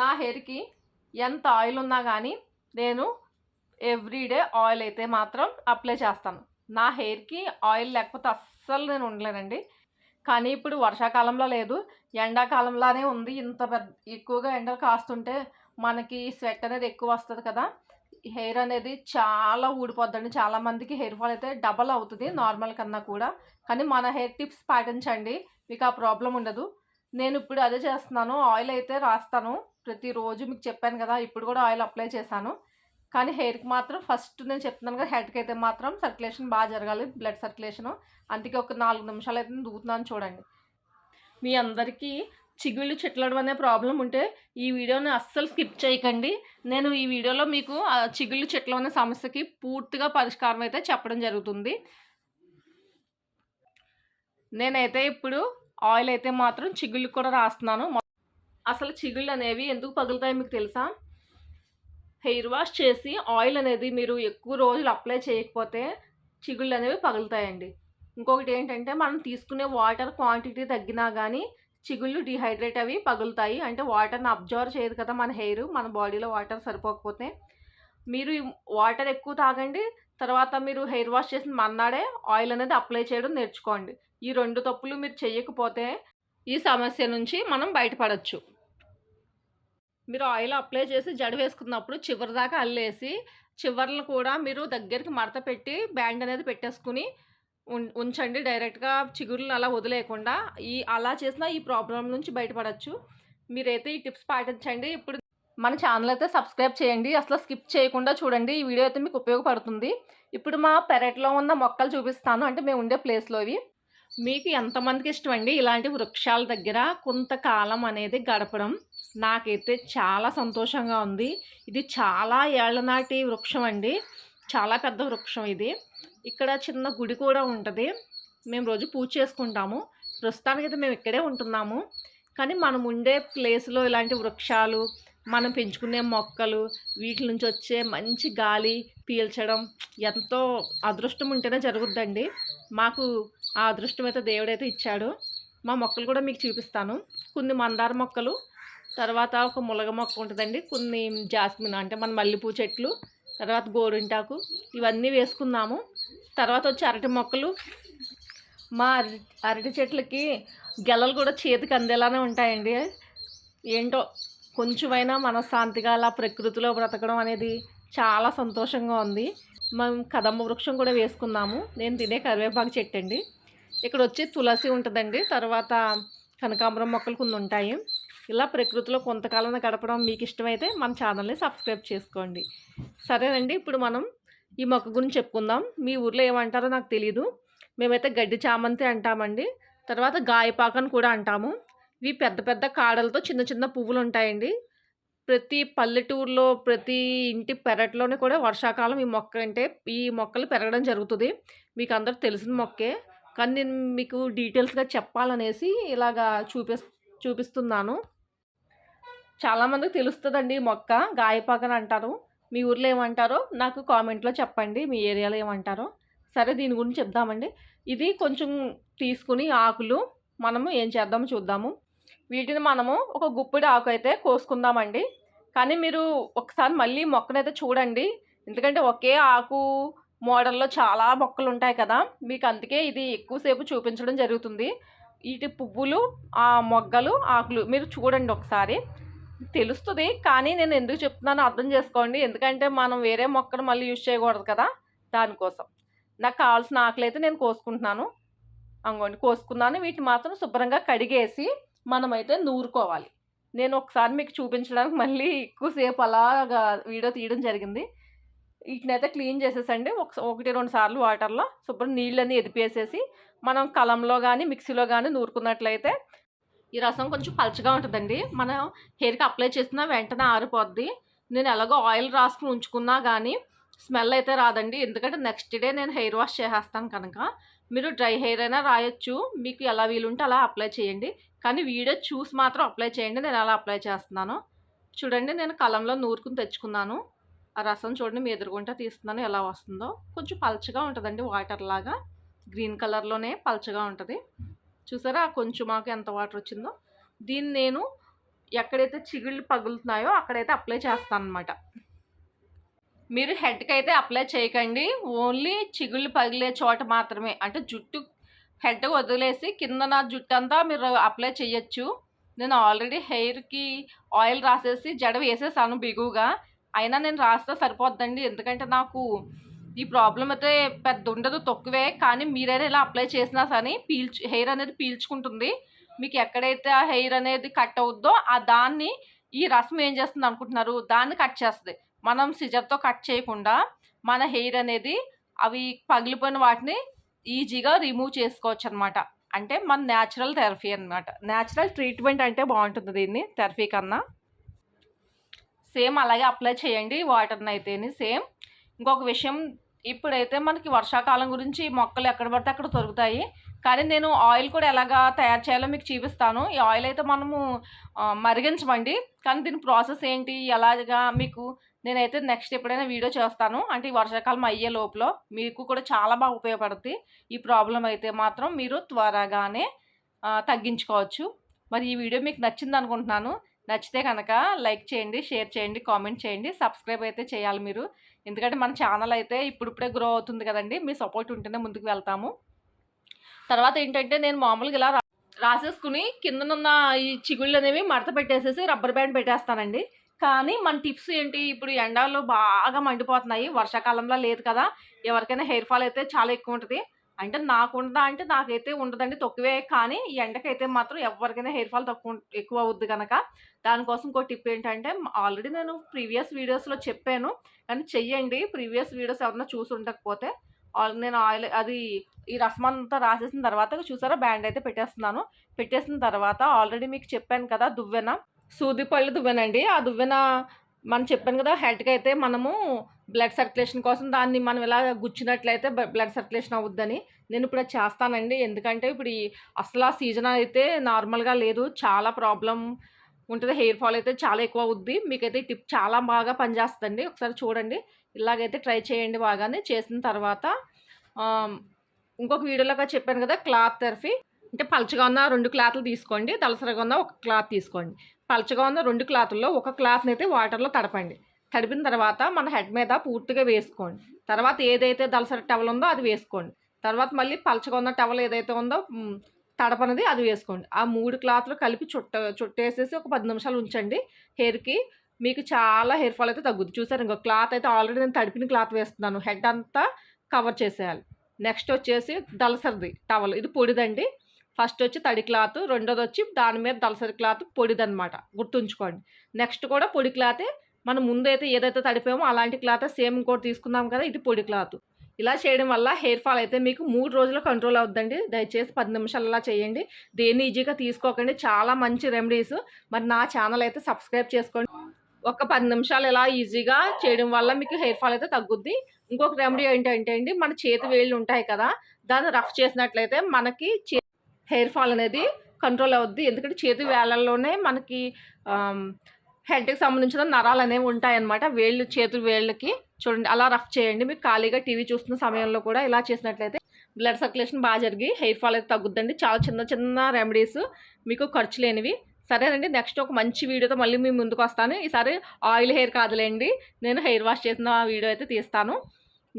నా హెయిర్కి ఎంత ఆయిల్ ఉన్నా కానీ నేను ఎవ్రీడే ఆయిల్ అయితే మాత్రం అప్లై చేస్తాను. నా హెయిర్కి ఆయిల్ లేకపోతే అస్సలు నేను ఉండలేనండి. కానీ ఇప్పుడు వర్షాకాలంలో లేదు. ఎండాకాలంలోనే ఉంది. ఇంత పెద్ద ఎక్కువగా ఎండలు కాస్తుంటే మనకి స్వెట్ అనేది ఎక్కువ వస్తుంది కదా. హెయిర్ అనేది చాలా ఊడిపోద్దండి. చాలా మందికి హెయిర్ ఫాల్ అయితే డబల్ అవుతుంది నార్మల్ కన్నా కూడా. కానీ మన హెయిర్ టిప్స్ పాటించండి. మీకు ఆ ప్రాబ్లం ఉండదు. నేను ఇప్పుడు అదే చేస్తున్నాను. ఆయిల్ అయితే రాస్తాను. ప్రతిరోజు మీకు చెప్పాను కదా ఇప్పుడు కూడా ఆయిల్ అప్లై చేశాను. కానీ హెయిర్కి మాత్రం ఫస్ట్ నేను చెప్తున్నాను కదా హెడ్కి అయితే మాత్రం సర్క్యులేషన్ బాగా జరగాలి బ్లడ్ సర్క్యులేషను. అందుకే ఒక నాలుగు నిమిషాలు అయితే నేను దూకుతున్నాను చూడండి. మీ అందరికీ చిగుళ్ళు చిట్లడం అనే ప్రాబ్లం ఉంటే ఈ వీడియోని అస్సలు స్కిప్ చేయకండి. నేను ఈ వీడియోలో మీకు చిగుళ్ళు చెట్లు అనే సమస్యకి పూర్తిగా పరిష్కారం అయితే చెప్పడం జరుగుతుంది. నేనైతే ఇప్పుడు ఆయిల్ అయితే మాత్రం చిగుళ్ళు కూడా రాస్తున్నాను. అసలు చిగుళ్ళు అనేవి ఎందుకు పగులుతాయి మీకు తెలుసా? హెయిర్ వాష్ చేసి ఆయిల్ అనేది మీరు ఎక్కువ రోజులు అప్లై చేయకపోతే చిగుళ్ళు అనేవి పగులుతాయండి. ఇంకొకటి ఏంటంటే మనం తీసుకునే వాటర్ క్వాంటిటీ తగ్గినా కానీ చిగుళ్ళు డిహైడ్రేట్ అవి పగులుతాయి. అంటే వాటర్ని అబ్జర్వ్ చేయదు కదా మన హెయిర్ మన బాడీలో వాటర్ సరిపోకపోతే. మీరు వాటర్ ఎక్కువ తాగండి తర్వాత మీరు హెయిర్ వాష్ చేసిన మన్నాడే ఆయిల్ అనేది అప్లై చేయడం నేర్చుకోండి. ఈ రెండు తప్పులు మీరు చేయకపోతే ఈ సమస్య నుంచి మనం బయటపడవచ్చు మీరు ఆయిల్ అప్లై చేసి జడ వేసుకున్నప్పుడు చివరి దాకా అల్లేసి చివర్లు కూడా మీరు దగ్గరికి మడత పెట్టి బ్యాండ్ అనేది పెట్టేసుకుని ఉం- ఉంచండి. డైరెక్ట్గా చిగురులు అలా వదిలేయకుండా. ఈ అలా చేసిన ఈ ప్రాబ్లం నుంచి బయటపడచ్చు. మీరైతే ఈ టిప్స్ పాటించండి. ఇప్పుడు మన ఛానల్ అయితే సబ్స్క్రైబ్ చేయండి. అసలు స్కిప్ చేయకుండా చూడండి. ఈ వీడియో అయితే మీకు ఉపయోగపడుతుంది. ఇప్పుడు మా పెరట్లో ఉన్న మొక్కలు చూపిస్తాను. అంటే మేము ఉండే ప్లేస్లో ఇవి. మీకు ఎంతమందికి ఇష్టం అండి ఇలాంటి వృక్షాల దగ్గర కొంతకాలం అనేది గడపడం నాకైతే చాలా సంతోషంగా ఉంది. ఇది చాలా ఏళ్ళనాటి వృక్షం అండి. చాలా పెద్ద వృక్షం ఇది. ఇక్కడ చిన్న గుడి కూడా ఉంటుంది. మేము రోజు పూజ చేసుకుంటాము. ప్రస్తుతానికైతే మేము ఇక్కడే ఉంటున్నాము. కానీ మనం ఉండే ప్లేస్లో ఇలాంటి వృక్షాలు మనం పెంచుకునే మొక్కలు వీటి నుంచి వచ్చే మంచి గాలి పీల్చడం ఎంతో అదృష్టం ఉంటేనే జరుగుద్దండి. మాకు ఆ అదృష్టం అయితే దేవుడైతే ఇచ్చాడు. మా మొక్కలు కూడా మీకు చూపిస్తాను. కొన్ని మందార మొక్కలు తర్వాత ఒక ములగ మొక్క ఉంటుందండి. కొన్ని జాస్మిన్ అంటే మన మల్లెపూ చెట్లు తర్వాత గోరింటాకు ఇవన్నీ వేసుకున్నాము తర్వాత వచ్చి అరటి మొక్కలు. మా అరటి అరటి చెట్లకి గెలలు కూడా చేతికి అందేలానే ఉంటాయండి. ఏంటో కొంచెమైనా మనశ్శాంతిగా అలా ప్రకృతిలో బ్రతకడం అనేది చాలా సంతోషంగా ఉంది. మనం కదమ్మ వృక్షం కూడా వేసుకున్నాము నేను తినే కరివేపాకు చెట్టు అండి ఇక్కడ వచ్చి తులసి ఉంటుందండి. తర్వాత కనకాంబరం మొక్కలు కొన్ని ఉంటాయి. ఇలా ప్రకృతిలో కొంతకాలం గడపడం మీకు ఇష్టమైతే మన ఛానల్ని సబ్స్క్రైబ్ చేసుకోండి. సరేనండి ఇప్పుడు మనం ఈ మొక్క గురించి చెప్పుకుందాం. మీ ఊర్లో ఏమంటారో నాకు తెలియదు మేమైతే గడ్డి చామంతి అంటామండి. తర్వాత గాయపాకని కూడా అంటాము. ఇవి పెద్ద పెద్ద కాడలతో చిన్న చిన్న పువ్వులు ఉంటాయండి ప్రతి పల్లెటూరులో ప్రతి ఇంటి పెరట్లోనే కూడా వర్షాకాలం ఈ మొక్క అంటే ఈ మొక్కలు పెరగడం జరుగుతుంది. మీకు అందరూ తెలిసిన మొక్కే. కానీ నేను మీకు డీటెయిల్స్గా చెప్పాలనేసి ఇలాగా చూపి చూపిస్తున్నాను. చాలామందికి తెలుస్తుందండి మొక్క. గాయపాకని అంటారు. మీ ఊర్లో ఏమంటారో నాకు కామెంట్లో చెప్పండి. మీ ఏరియాలో ఏమంటారో. సరే దీని గురించి చెప్దామండి. ఇది కొంచెం తీసుకుని ఆకులు మనము ఏం చేద్దామో చూద్దాము. వీటిని మనము ఒక గుప్పిడి ఆకు అయితే కోసుకుందామండి. కానీ మీరు ఒకసారి మళ్ళీ మొక్కనైతే చూడండి. ఎందుకంటే ఒకే ఆకు మోడల్లో చాలా మొక్కలు ఉంటాయి కదా మీకు అందుకే ఇది ఎక్కువసేపు చూపించడం జరుగుతుంది. వీటి పువ్వులు ఆ మొగ్గలు ఆకులు మీరు చూడండి ఒకసారి. తెలుస్తుంది కానీ నేను ఎందుకు చెప్తున్నానో అర్థం చేసుకోండి. ఎందుకంటే మనం వేరే మొక్కను మళ్ళీ యూజ్ చేయకూడదు కదా దానికోసం. నాకు కావాల్సిన ఆకులు అయితే నేను కోసుకుంటున్నాను. అంగోండి కోసుకున్నాను. వీటిని మాత్రం శుభ్రంగా కడిగేసి మనమైతే నూరుకోవాలి. నేను ఒకసారి మీకు చూపించడానికి మళ్ళీ ఎక్కువసేపు అలాగా వీడియో తీయడం జరిగింది. వీటినైతే క్లీన్ చేసేసండి. ఒక ఒకటి రెండు సార్లు వాటర్లో శుభ్రం నీళ్ళని ఎదిపేసేసి మనం కలంలో కానీ మిక్సీలో కానీ నూరుకున్నట్లయితే ఈ రసం కొంచెం పలచగా ఉంటుందండి. మనం హెయిర్కి అప్లై చేసినా వెంటనే ఆరిపోద్ది. నేను ఎలాగో ఆయిల్ రాసుకుని ఉంచుకున్నా కానీ స్మెల్ అయితే రాదండి. ఎందుకంటే నెక్స్ట్ డే నేను హెయిర్ వాష్ చేసేస్తాను కనుక. మీరు డ్రై హెయిర్ అయినా రాయొచ్చు. మీకు ఎలా వీలుంటే అలా అప్లై చేయండి. కానీ వీడియో చూసి మాత్రం అప్లై చేయండి. నేను అలా అప్లై చేస్తున్నాను. చూడండి నేను కలంలో నూరుకుని తెచ్చుకున్నాను. ఆ రసం చూడండి మీ ఎదురుగుంటే తీస్తున్నాను ఎలా వస్తుందో. కొంచెం పల్చగా ఉంటుందండి వాటర్ లాగా. గ్రీన్ కలర్లోనే పల్చగా ఉంటుంది. చూసారా? కొంచెం మాకు ఎంత వాటర్ వచ్చిందో. దీన్ని నేను ఎక్కడైతే చిగుళ్ళు పగులుతున్నాయో అక్కడైతే అప్లై చేస్తాను అనమాట మీరు హెడ్కి అయితే అప్లై చేయకండి. ఓన్లీ చిగుళ్ళు పగిలే చోట మాత్రమే. అంటే జుట్టు హెడ్ వదిలేసి కింద నా జుట్టు అంతా మీరు అప్లై చేయొచ్చు. నేను ఆల్రెడీ హెయిర్కి ఆయిల్ రాసేసి జడ వేసేసాను బిగుగా. అయినా నేను రాస్తే సరిపోద్దండి. ఎందుకంటే నాకు ఈ ప్రాబ్లం అయితే పెద్ద ఉండదు తక్కువే. కానీ మీరైనా ఇలా అప్లై చేసినా సరే పీల్చు హెయిర్ అనేది పీల్చుకుంటుంది. మీకు ఎక్కడైతే ఆ హెయిర్ అనేది కట్ అవుద్దో ఆ దాన్ని ఈ రసం ఏం చేస్తుంది అనుకుంటున్నారు? దాన్ని కట్ చేస్తుంది. మనం సిజర్తో కట్ చేయకుండా మన హెయిర్ అనేది అవి పగిలిపోయిన వాటిని ఈజీగా రిమూవ్ చేసుకోవచ్చు అనమాట అంటే మన న్యాచురల్ థెరపీ అనమాట న్యాచురల్ ట్రీట్మెంట్ అంటే బాగుంటుంది దీన్ని థెరపీ కన్నా. సేమ్ అలాగే అప్లై చేయండి వాటర్ని అయితేని సేమ్. ఇంకొక విషయం ఇప్పుడైతే మనకి వర్షాకాలం గురించి మొక్కలు ఎక్కడ పడితే అక్కడ దొరుకుతాయి. కానీ నేను ఆయిల్ కూడా ఎలాగా తయారు చేయాలో మీకు చూపిస్తాను. ఈ ఆయిల్ అయితే మనము మరిగించమండి. కానీ దీని ప్రాసెస్ ఏంటి ఎలాగా మీకు నేనైతే నెక్స్ట్ ఎప్పుడైనా వీడియో చేస్తాను. అంటే ఈ వర్షాకాలం అయ్యే లోపల మీకు కూడా చాలా బాగా ఉపయోగపడుతుంది ఈ ప్రాబ్లం అయితే మాత్రం మీరు త్వరగానే తగ్గించుకోవచ్చు. మరి ఈ వీడియో మీకు నచ్చింది అనుకుంటున్నాను. నచ్చితే కనుక లైక్ చేయండి షేర్ చేయండి కామెంట్ చేయండి సబ్స్క్రైబ్ అయితే చేయాలి మీరు. ఎందుకంటే మన ఛానల్ అయితే ఇప్పుడిప్పుడే గ్రో అవుతుంది కదండి మీ సపోర్ట్ ఉంటేనే ముందుకు వెళ్తాము. తర్వాత ఏంటంటే నేను మామూలుగా ఇలా రాసేసుకుని కిందనున్న ఈ చిగుళ్ళు అనేవి మడత పెట్టేసేసి రబ్బర్ బ్యాండ్ పెట్టేస్తానండి. కానీ మన టిప్స్ ఏంటి? ఇప్పుడు ఎండాలు బాగా మండిపోతున్నాయి వర్షాకాలంలో లేదు కదా ఎవరికైనా హెయిర్ ఫాల్ అయితే చాలా ఎక్కువ ఉంటుంది. అంటే నాకు ఉండదా అంటే నాకైతే ఉండదండి తక్కువే కానీ ఈ ఎండకైతే మాత్రం ఎవరికైనా హెయిర్ ఫాల్ తక్కువ ఎక్కువ అవుద్ది కనుక దానికోసం ఇంకో టిప్ ఏంటంటే ఆల్రెడీ నేను ప్రీవియస్ వీడియోస్లో చెప్పాను కానీ చెయ్యండి. ప్రీవియస్ వీడియోస్ ఎవరన్నా చూసి ఉండకపోతే నేను ఆయిల్ అది ఈ రసం అంతా రాసేసిన తర్వాత చూసారా? బ్యాండ్ అయితే పెట్టేస్తున్నాను. పెట్టేసిన తర్వాత ఆల్రెడీ మీకు చెప్పాను కదా దువ్వెన. సూది పళ్ళు దువ్వెనండి. ఆ దువ్వెన మనం చెప్పాను కదా హెడ్కి అయితే మనము బ్లడ్ సర్క్యులేషన్ కోసం దాన్ని మనం ఇలా గుచ్చినట్లయితే బ్లడ్ సర్క్యులేషన్ అవుద్దని నేను ఇప్పుడు చేస్తానండి. ఎందుకంటే ఇప్పుడు అసలు ఆ సీజన్ అయితే నార్మల్గా లేదు. చాలా ప్రాబ్లం ఉంటుంది. హెయిర్ ఫాల్ అయితే చాలా ఎక్కువ అవుద్ది. మీకైతే ఈ టిప్ చాలా బాగా పనిచేస్తుందండి. ఒకసారి చూడండి. ఇలాగైతే ట్రై చేయండి బాగానే. చేసిన తర్వాత ఇంకొక వీడియోలోగా చెప్పాను కదా క్లాత్ తరఫీ. అంటే పలచగా ఉన్న రెండు క్లాత్లు తీసుకోండి. తలసరిగా ఉన్న ఒక క్లాత్ తీసుకోండి. పలచగా ఉన్న రెండు క్లాతుల్లో ఒక క్లాత్ని అయితే వాటర్లో తడపండి. తడిపిన తర్వాత మన హెడ్ మీద పూర్తిగా వేసుకోండి. తర్వాత ఏదైతే దలసరి టవల్ ఉందో అది వేసుకోండి. తర్వాత మళ్ళీ పలచగా ఉన్న టవల్ ఏదైతే ఉందో తడపనది అది వేసుకోండి. ఆ మూడు క్లాత్లు కలిపి చుట్ట చుట్టేసేసి ఒక పది నిమిషాలు ఉంచండి. హెయిర్కి మీకు చాలా హెయిర్ ఫాల్ అయితే తగ్గుద్ది. చూసారు ఇంకో క్లాత్ అయితే ఆల్రెడీ నేను తడిపిన క్లాత్ వేస్తున్నాను. హెడ్ అంతా కవర్ చేసేయాలి. నెక్స్ట్ వచ్చేసి దలసరిది టవల్. ఇది పొడిదండి. ఫస్ట్ వచ్చి తడి క్లాత్ రెండోది వచ్చి దాని మీద దలసరి క్లాత్ పొడిదనమాట గుర్తుంచుకోండి. నెక్స్ట్ కూడా పొడి క్లాతే మనం ముందైతే ఏదైతే తడిపామో అలాంటి క్లాత్ సేమ్ ఇంకోటి తీసుకున్నాం కదా ఇది పొడి క్లాత్. ఇలా చేయడం వల్ల హెయిర్ ఫాల్ అయితే మీకు మూడు రోజులు కంట్రోల్ అవుద్దండి. దయచేసి పది నిమిషాలు అలా చేయండి. దేన్ని ఈజీగా తీసుకోకండి. చాలా మంచి రెమెడీస్. మరి నా ఛానల్ అయితే సబ్స్క్రైబ్ చేసుకోండి. ఒక పది నిమిషాలు ఇలా ఈజీగా చేయడం వల్ల మీకు హెయిర్ ఫాల్ అయితే తగ్గుద్ది. ఇంకొక రెమెడీ ఏంటంటే అండి మన చేతి వేళ్ళు ఉంటాయి కదా దాన్ని రఫ్ చేసినట్లయితే మనకి హెయిర్ ఫాల్ అనేది కంట్రోల్ అవుద్ది. ఎందుకంటే చేతి వేళ్ళల్లోనే మనకి హెడ్కి సంబంధించిన నరాలు అనేవి ఉంటాయన్నమాట. వేళ్ళు చేతి వేళ్ళకి చూడండి అలా రఫ్ చేయండి. మీకు ఖాళీగా టీవీ చూస్తున్న సమయంలో కూడా ఇలా చేసినట్లయితే బ్లడ్ సర్క్యులేషన్ బాగా జరిగి హెయిర్ ఫాల్ అయితే తగ్గుద్దండి. చాలా చిన్న చిన్న రెమెడీస్ మీకు ఖర్చు లేనివి. సరేనండి నెక్స్ట్ ఒక మంచి వీడియోతో మళ్ళీ మీ ముందుకు వస్తాను. ఈసారి ఆయిల్ హెయిర్ కాదులేండి. నేను హెయిర్ వాష్ చేసిన వీడియో అయితే తీస్తాను.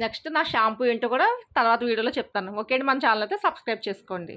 నెక్స్ట్ నా షాంపూ ఏంటో కూడా తర్వాత వీడియోలో చెప్తాను. ఓకే అండి మన ఛానల్ అయితే సబ్స్క్రైబ్ చేసుకోండి.